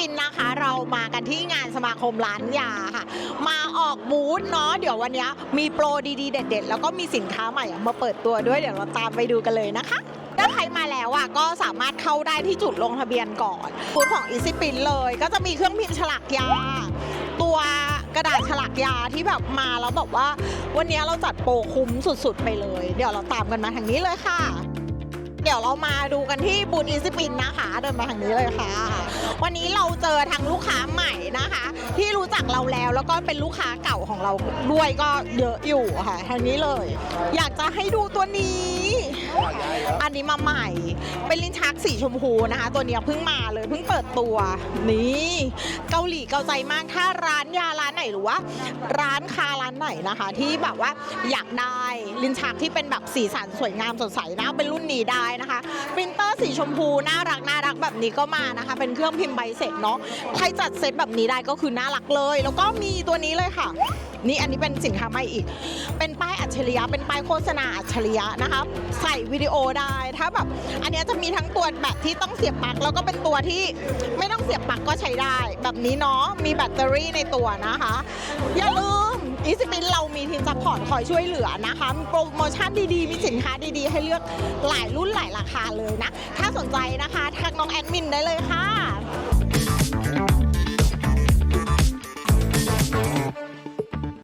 ปินนะคะ เรามากันที่งานสมาคมร้านยาค่ะ มาออกบูธเนาะเดี๋ยววันนี้มีโปรดีๆ เด็ด ๆ แล้วก็มีสินค้าใหม่มาเปิดตัวด้วยเดี๋ยวเราตามไปดูกันเลยนะคะถ้าใครมาแล้วอะก็สามารถเข้าได้ที่จุดลงทะเบียนก่อนบูธของอีซิปินเลย ก็จะมีเครื่องพิมพ์ฉลากยา ตัวกระดาษฉลากยาที่แบบมาแล้วแบบว่า วันนี้เราจัดโปรคุ้มสุดๆ ไปเลย เดี๋ยวเราตามกันมาทางนี้เลยค่ะ เดี๋ยวเรามาดูกันที่บูธอีซิปินนะคะ เดินมาทางนี้เลยค่ะ วันนี้เราเจอทางลูกค้าใหม่นะคะ จักเราแล้ว แล้วก็เป็นลูกค้าเก่าของเราด้วยก็เยอะอยู่ค่ะทางนี้เลย อยากจะให้ดูตัวนี้ อันนี้มาใหม่ เป็นลิ้นชักสีชมพูนะคะ ตัวนี้เพิ่งมาเลยเพิ่งเปิดตัวนี่เกาหลีเกาใจมากถ้าร้านยาร้านไหนหรือว่า ร้านคาร้านไหนนะคะ ที่แบบว่าอยากได้ลิ้นชักที่เป็นแบบสีสันสวยงามสดใสนะเป็นรุ่นนี้ได้นะคะปรินเตอร์สีชมพูน่ารักน่ารักแบบนี้ก็มานะคะ เป็นเครื่องพิมพ์ใบเสร็จเนาะใครจัดเซตแบบนี้ได้ก็คือน่ารักเลยแล้วก็มีตัวนี้เลยค่ะ นี่อันนี้เป็นสินค้าใหม่อีก เป็นป้ายอัจฉริยะ เป็นป้ายโฆษณาอัจฉริยะนะคะ ใส่วิดีโอได้ ถ้าแบบ อันนี้จะมีทั้งตัวแบบที่ต้องเสียบปลั๊ก แล้วก็เป็นตัวที่ไม่ต้องเสียบปลั๊กก็ใช้ได้ แบบนี้เนาะ มีแบตเตอรี่ในตัวนะคะ อย่าลืมอีซิปินเรามีทีมซัพพอร์ตคอยช่วยเหลือนะคะ มีโปรโมชั่นดีๆ มีสินค้าดีๆ ให้เลือกหลายรุ่นหลายราคาเลยนะ ถ้าสนใจนะคะทักน้องแอดมินได้เลยค่ะ